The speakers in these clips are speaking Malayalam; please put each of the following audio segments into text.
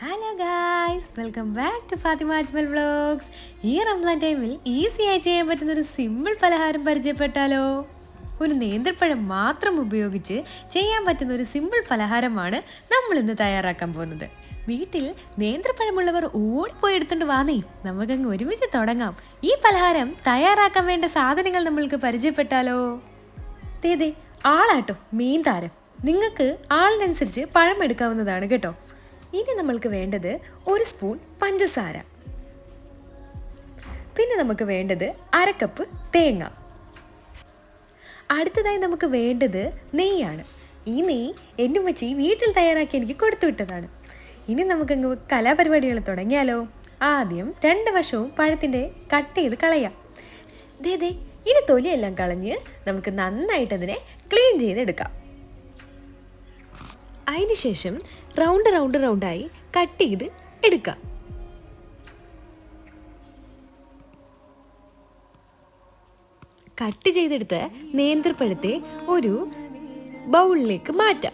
Hello guys welcome back to Fathima Ajmal vlogs ഈ റംസാൻ ടൈമിൽ ഈസിയായി ചെയ്യാൻ പറ്റുന്ന ഒരു സിമ്പിൾ പലഹാരം പരിചയപ്പെട്ടാലോ? ഒരു നേന്ത്രപ്പഴം മാത്രം ഉപയോഗിച്ച് ചെയ്യാൻ പറ്റുന്ന ഒരു സിമ്പിൾ പലഹാരമാണ് നമ്മൾ ഇന്ന് തയ്യാറാക്കാൻ പോകുന്നത്. വീട്ടിൽ നേന്ത്രപ്പഴമുള്ളവർ ഓടിപ്പോയി എടുത്തുകൊണ്ട് വാന്നേ. നമുക്കങ്ങ് ഒരുമിച്ച് തുടങ്ങാം. ഈ പലഹാരം തയ്യാറാക്കാൻ വേണ്ട സാധനങ്ങൾ നമ്മൾക്ക് പരിചയപ്പെട്ടാലോ? തേതേ ആളാട്ടോ മീൻ താരം. നിങ്ങൾക്ക് ആളിനനുസരിച്ച് പഴം എടുക്കാവുന്നതാണ് കേട്ടോ. ഇനി നമ്മൾക്ക് വേണ്ടത് ഒരു സ്പൂൺ പഞ്ചസാര. പിന്നെ നമുക്ക് വേണ്ടത് അരക്കപ്പ് തേങ്ങ. അടുത്തതായി നമുക്ക് വേണ്ടത് നെയ്യാണ്. ഈ നെയ്യ് എന്റെ ഉമ്മച്ചി വീട്ടിൽ തയ്യാറാക്കി എനിക്ക് കൊടുത്തു വിട്ടതാണ്. ഇനി നമുക്കങ്ങ് കലാപരിപാടികൾ തുടങ്ങിയാലോ? ആദ്യം രണ്ട് വശവും പഴത്തിന്റെ കട്ട് ചെയ്ത് കളയാം. ദേ ദേ ഇനി തൊലിയെല്ലാം കളഞ്ഞ് നമുക്ക് നന്നായിട്ട് അതിനെ ക്ലീൻ ചെയ്തെടുക്കാം. അതിനുശേഷം റൗണ്ട് റൗണ്ട് റൗണ്ടായി കട്ട് ചെയ്ത് എടുക്കാം. കട്ട് ചെയ്തെടുത്ത് നേന്ത്രപ്പഴത്തെ ഒരു ബൗളിലേക്ക് മാറ്റാം.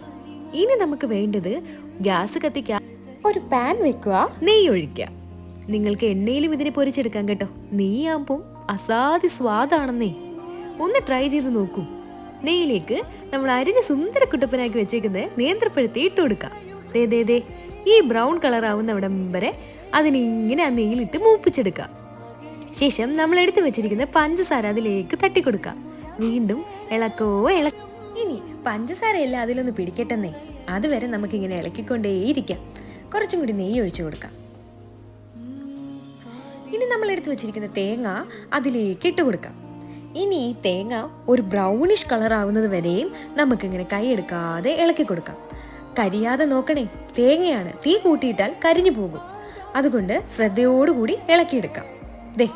ഇനി നമുക്ക് വേണ്ടത് ഗ്യാസ് കത്തിക്കാം ഒരു പാൻ വെക്കുക. നെയ്യ് ഒഴിക്കുക. നിങ്ങൾക്ക് എണ്ണയിലും ഇതിനെ പൊരിച്ചെടുക്കാം കേട്ടോ. നെയ്യാകുമ്പോൾ അസാധ്യ സ്വാദാണെന്നേ. ഒന്ന് ട്രൈ ചെയ്ത് നോക്കൂ. നെയ്യിലേക്ക് നമ്മൾ അരിഞ്ഞ് സുന്ദര കുട്ടപ്പനാക്കി വെച്ചേക്കുന്ന നേന്ത്രപ്പഴത്തെ ഇട്ട് കൊടുക്കാം. ദേ ദേ ദേ. ഈ ബ്രൗൺ കളർ ആവുന്നവിടം വരെ അതിനെ ഇങ്ങനെ ആ നെയ്യിലിട്ട് മൂപ്പിച്ചെടുക്കാം. ശേഷം നമ്മൾ എടുത്തു വെച്ചിരിക്കുന്ന പഞ്ചസാര അതിലേക്ക് തട്ടിക്കൊടുക്കാം. വീണ്ടും ഇളക്കോ ഇള ഇനി പഞ്ചസാരയല്ല അതിലൊന്ന് പിടിക്കട്ടെന്നേ. അതുവരെ നമുക്കിങ്ങനെ ഇളക്കിക്കൊണ്ടേയിരിക്കാം. കുറച്ചും കൂടി നെയ്യ് ഒഴിച്ചു കൊടുക്കാം. ഇനി നമ്മൾ എടുത്തു വെച്ചിരിക്കുന്ന തേങ്ങ അതിലേക്ക് ഇട്ട് കൊടുക്കാം. ഇനി ഈ തേങ്ങ ഒരു ബ്രൗണിഷ് കളർ ആവുന്നത് വരെയും നമുക്കിങ്ങനെ കൈയെടുക്കാതെ ഇളക്കി കൊടുക്കാം. കരിയാതെ നോക്കണേ തേങ്ങയാണ് തീ കൂട്ടിയിട്ടാൽ കരിഞ്ഞു പോകും. അതുകൊണ്ട് ശ്രദ്ധയോടുകൂടി ഇളക്കിയെടുക്കാം. ദേ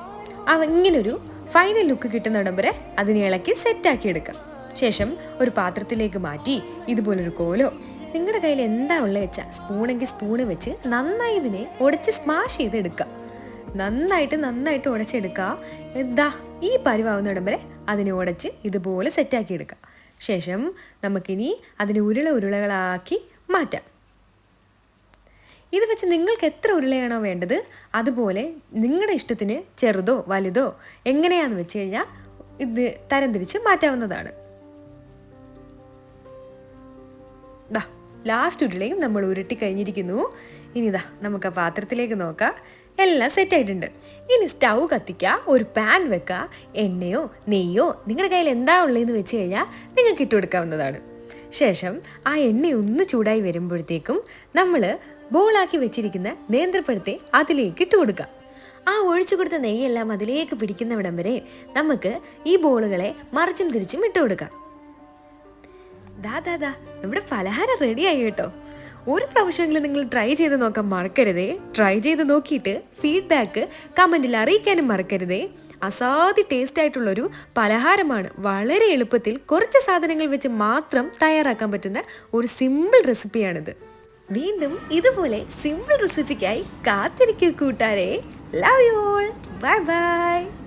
അവ ഇങ്ങനൊരു ഫൈനൽ ലുക്ക് കിട്ടുന്നിടം വരെ അതിനെ ഇളക്കി സെറ്റാക്കി എടുക്കാം. ശേഷം ഒരു പാത്രത്തിലേക്ക് മാറ്റി ഇതുപോലൊരു കോലോ. നിങ്ങളുടെ കയ്യിൽ എന്താ ഉള്ളത് വെച്ചാൽ സ്പൂണെങ്കിൽ സ്പൂണ് വെച്ച് നന്നായി ഇതിനെ ഉടച്ച് സ്മാഷ് ചെയ്ത് നന്നായിട്ട് നന്നായിട്ട് ഉടച്ചെടുക്കുക. എന്താ ഈ പരിവാവുന്നിടം വരെ അതിനെ ഉടച്ച് ഇതുപോലെ സെറ്റാക്കി എടുക്കുക ശേഷം നമുക്കിനി അതിനെ ഉരുള ഉരുളകളാക്കി മാറ്റാം. ഇത് വെച്ച് നിങ്ങൾക്ക് എത്ര ഉരുളയാണോ വേണ്ടത് അതുപോലെ നിങ്ങളുടെ ഇഷ്ടത്തിന് ചെറുതോ വലുതോ എങ്ങനെയാന്ന് വെച്ച് കഴിഞ്ഞാൽ ഇത് തരംതിരിച്ച് മാറ്റാവുന്നതാണ്. ദാ ലാസ്റ്റ് ഉരുളയും നമ്മൾ ഉരുട്ടി കഴിഞ്ഞിരിക്കുന്നു. ഇനി ഇതാ നമുക്ക് ആ പാത്രത്തിലേക്ക് നോക്കാം. എല്ലാം സെറ്റ് ആയിട്ടുണ്ട്. ഇനി സ്റ്റൗ കത്തിക്കുക ഒരു പാൻ വെക്കുക എണ്ണയോ നെയ്യോ നിങ്ങളുടെ കയ്യിൽ എന്താ ഉള്ളതെന്ന് വെച്ച് കഴിഞ്ഞാൽ നിങ്ങൾക്ക് ഇട്ട് കൊടുക്കാവുന്നതാണ്. ശേഷം ആ എണ്ണ ഒന്ന് ചൂടായി വരുമ്പോഴത്തേക്കും നമ്മൾ ബോളാക്കി വെച്ചിരിക്കുന്ന നേന്ത്രപ്പഴത്തെ അതിലേക്ക് ഇട്ട് കൊടുക്കുക. ആ ഒഴിച്ചു കൊടുത്ത നെയ്യെല്ലാം അതിലേക്ക് പിടിക്കുന്നവിടം വരെ നമുക്ക് ഈ ബോളുകളെ മറിച്ചും തിരിച്ചും ഇട്ട് കൊടുക്കാം. ദാ ദാ ദാ നമ്മുടെ പലഹാരം ആയി കേട്ടോ. ഒരു പ്രാവശ്യമെങ്കിലും നിങ്ങൾ ട്രൈ ചെയ്ത് നോക്കാൻ മറക്കരുതേ. ട്രൈ ചെയ്ത് നോക്കിയിട്ട് ഫീഡ്ബാക്ക് കമന്റിൽ അറിയിക്കാനും മറക്കരുതേ. അസാധ്യ ടേസ്റ്റ് ആയിട്ടുള്ളൊരു പലഹാരമാണ്. വളരെ എളുപ്പത്തിൽ കുറച്ച് സാധനങ്ങൾ വെച്ച് മാത്രം തയ്യാറാക്കാൻ പറ്റുന്ന ഒരു സിമ്പിൾ റെസിപ്പിയാണിത് വീണ്ടും ഇതുപോലെ സിമ്പിൾ റെസിപ്പിക്കായി കാത്തിരിക്കൂ കൂട്ടാരെ. Love you all bye bye